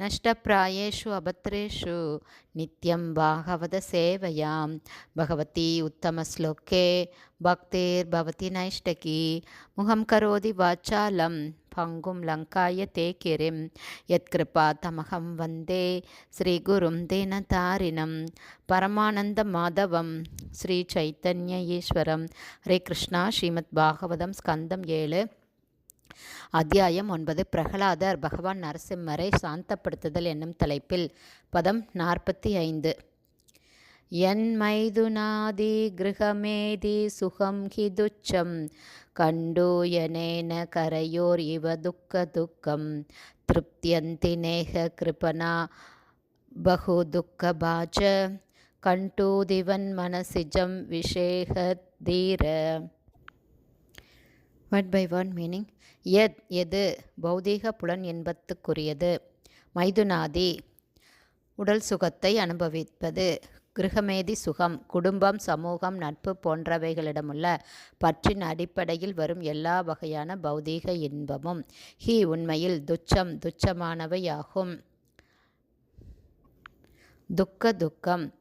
नष्टप्रायेषु अभद्रेषु नित्यं भागवतसेवयां भगवती उत्तमश्लोके भक्तिर्भवति नैष्टकी मुखं करोति वाचालं पङ्गुं लङ्काय ते किरिं यत्कृपा तमहं वन्दे श्रीगुरुं दीनतारिणं परमानन्दमाधवं श्रीचैतन्य ईश्वरं हरे कृष्णा श्रीमद्भागवतं स्कन्दम् ஏழு அத்தியாயம் ஒன்பது. பிரகலாதர் பகவான் நரசிம்மரை சாந்தப்படுத்துதல் என்னும் தலைப்பில் பதம் நாற்பத்தி ஐந்து என் மைதுனாதி கிருகமேதி சுகம் ஹிதுச்சம் கண்டூயனேன கரையோர் இவ துக்க துக்கம். திருப்தியந்தி நேக கிருபனா பகு துக்க பாஜ கண்டூதிவன் மனசிஜம் விஷேக தீர. வேர்ட் பை வேர்ட் மீனிங் எத் எது பௌதீக புலன் என்பத்துக்குரியது. மைதுனாதி உடல் சுகத்தை அனுபவிப்பது. கிரகமேதி சுகம் குடும்பம் சமூகம் நட்பு போன்றவைகளிடமுள்ள பற்றின் அடிப்படையில் வரும் எல்லா வகையான பௌதீக இன்பமும். ஹி உண்மையில் துச்சம் துச்சமானவையாகும். துக்க துக்கம்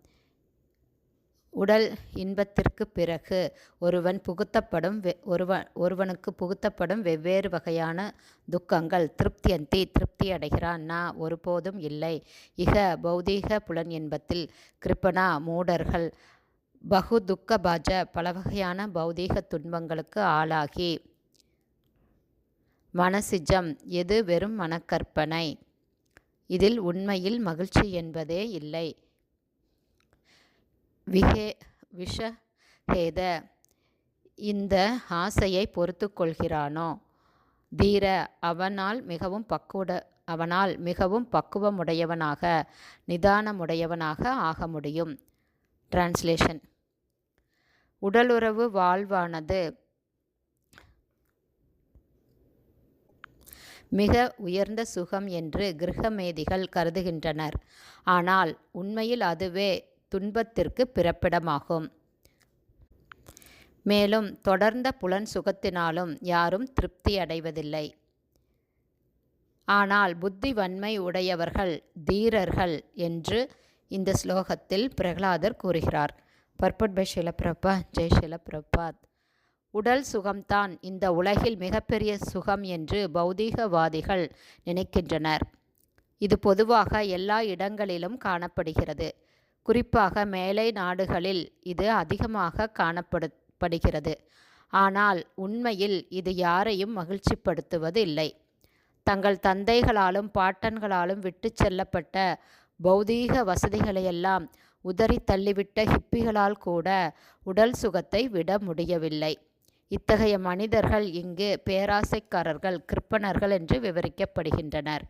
உடல் இன்பத்திற்கு பிறகு ஒருவன் புகுத்தப்படும் ஒருவன் ஒருவனுக்கு புகுத்தப்படும் வெவ்வேறு வகையான துக்கங்கள். திருப்தியந்தி திருப்தி அடைகிறான். நான் ஒருபோதும் இல்லை. இக பௌதீக புலன் இன்பத்தில் கிருப்பனா மூடர்கள். பகு துக்க பாஜ பல வகையான பௌதீக துன்பங்களுக்கு ஆளாகி. மனசிஜம் எது வெறும் மனக்கற்பனை? இதில் உண்மையில் மகிழ்ச்சி என்பதே இல்லை. விஹே விஷஹேத. இந்த ஆசையை பொறுத்து கொள்கிறானோ தீர அவனால் மிகவும் பக்குவட அவனால் மிகவும் பக்குவமுடையவனாக நிதானமுடையவனாக ஆக முடியும். டிரான்ஸ்லேஷன் உடலுறவு வாழ்வானது மிக உயர்ந்த சுகம் என்று கிரகமேதிகள் கருதுகின்றனர். ஆனால் உண்மையில் அதுவே துன்பத்திற்கு பிறப்பிடமாகும். மேலும் தொடர்ந்த புலன் சுகத்தினாலும் யாரும் திருப்தி அடைவதில்லை. ஆனால் புத்தி வன்மை உடையவர்கள் தீரர்கள் என்று இந்த ஸ்லோகத்தில் பிரகலாதர் கூறுகிறார். பர்பட் பை ஷிலப்பிரபா ஜெய் ஷிலப்பிரபாத் உடல் சுகம்தான் இந்த உலகில் மிகப்பெரிய சுகம் என்று பௌதீகவாதிகள் நினைக்கின்றனர். இது பொதுவாக எல்லா இடங்களிலும் காணப்படுகிறது. குறிப்பாக மேலை நாடுகளில் இது அதிகமாக காணப்படுகிறது ஆனால் உண்மையில் இது யாரையும் மகிழ்ச்சிப்படுத்துவது இல்லை தங்கள் தந்தைகளாலும் பாட்டன்களாலும் விட்டு செல்லப்பட்ட பௌதீக வசதிகளையெல்லாம் உதறி தள்ளிவிட்ட ஹிப்பிகளால் கூட உடல் சுகத்தை விட முடியவில்லை. இத்தகைய மனிதர்கள் இங்கு பேராசைக்காரர்கள் கிருப்பணர்கள் என்று விவரிக்கப்படுகின்றனர்.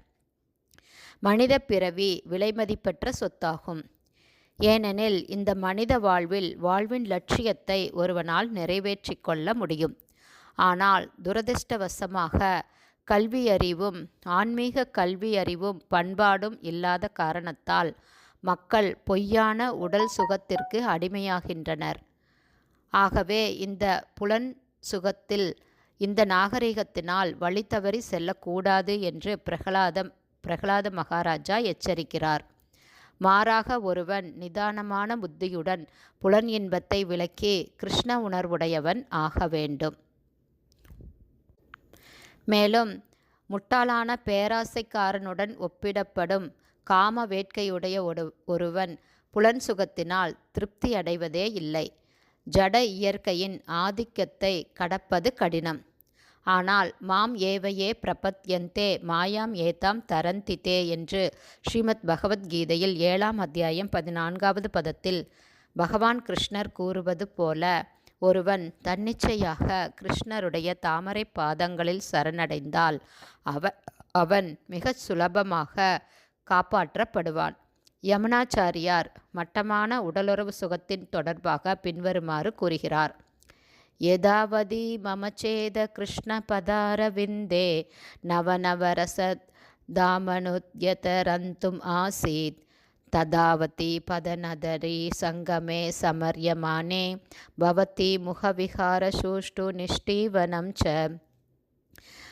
மனித பிறவி விலைமதிப்பற்ற சொத்தாகும். ஏனெனில் இந்த மனித வாழ்வில் வாழ்வின் லட்சியத்தை ஒருவனால் நிறைவேற்றி கொள்ள முடியும். ஆனால் துரதிருஷ்டவசமாக கல்வியறிவும் ஆன்மீக கல்வியறிவும் பண்பாடும் இல்லாத காரணத்தால் மக்கள் பொய்யான உடல் சுகத்திற்கு அடிமையாகின்றனர். ஆகவே இந்த புலன் சுகத்தில் இந்த நாகரிகத்தினால் வழி தவறி செல்லக்கூடாது என்று பிரகலாதம் பிரகலாத மகாராஜா எச்சரிக்கிறார். மாறாக ஒருவன் நிதானமான புத்தியுடன் புலன் இன்பத்தை விளக்கி கிருஷ்ண உணர்வுடையவன் ஆக வேண்டும். மேலும் முட்டாளான பேராசைக்காரனுடன் ஒப்பிடப்படும் காம வேட்கையுடைய ஒரு ஒருவன் புலன் சுகத்தினால் திருப்தி அடைவதே இல்லை. ஜட இயற்கையின் ஆதிக்கத்தை கடப்பது கடினம். ஆனால் மாம் ஏவையே பிரபத்யந்தே மாயாம் ஏதாம் தரந்திதே என்று ஸ்ரீமத் பகவத்கீதையில் ஏழாம் அத்தியாயம் பதினான்காவது பதத்தில் பகவான் கிருஷ்ணர் கூறுவது போல ஒருவன் தன்னிச்சையாக கிருஷ்ணருடைய தாமரை பாதங்களில் சரணடைந்தால் அவ அவன் மிக சுலபமாக காப்பாற்றப்படுவான். யமுனாச்சாரியார் மட்டமான உடலுறவு சுகத்தின் தொடர்பாக பின்வருமாறு கூறுகிறார். यदावधि मम चेद कृष्णपदारविन्दे नवनवरसत् தாமனுத்யதரந்தும் ஆசீத் ததாவதி பதநதரி சங்கமே சமர்யமானே பவதி முகவிகார சூஷ்டு நிஷ்டீவனம் ச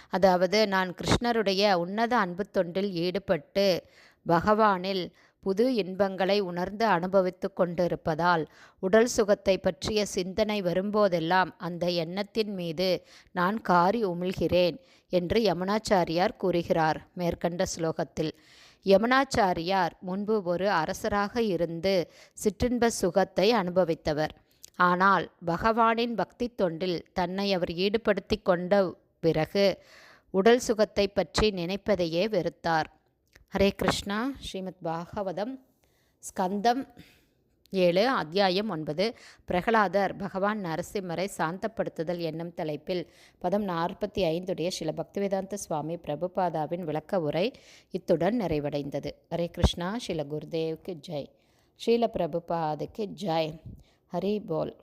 அதாவது நான் கிருஷ்ணருடைய உன்னத அன்பு தொண்டில் ஈடுபட்டு பகவானில் புது இன்பங்களை உணர்ந்து அனுபவித்து கொண்டிருப்பதால் உடல் சுகத்தை பற்றிய சிந்தனை வரும்போதெல்லாம் அந்த எண்ணத்தின் மீது நான் காரி உமிழ்கிறேன் என்று யமுனாச்சாரியார் கூறுகிறார். மேற்கண்ட ஸ்லோகத்தில் யமுனாச்சாரியார் முன்பு ஒரு அரசராக இருந்து சிற்றின்ப சுகத்தை அனுபவித்தவர். ஆனால் பகவானின் பக்தி தொண்டில் தன்னை அவர் ஈடுபடுத்தி கொண்ட பிறகு உடல் சுகத்தை பற்றி நினைப்பதையே வெறுத்தார். ஹரே கிருஷ்ணா ஸ்ரீமத் பாகவதம் ஸ்கந்தம் ஏழு அத்தியாயம் ஒன்பது. பிரகலாதர் பகவான் நரசிம்மரை சாந்தப்படுத்துதல் என்னும் தலைப்பில் பதம் நாற்பத்தி ஐந்துடைய சில பக்திவேதாந்த சுவாமி பிரபுபாதாவின் விளக்க உரை இத்துடன் நிறைவடைந்தது. ஹரே கிருஷ்ணா ஸ்ரீல குருதேவுக்கு ஜெய். ஸ்ரீல பிரபுபாதுக்கு ஜெய். ஹரி போல்.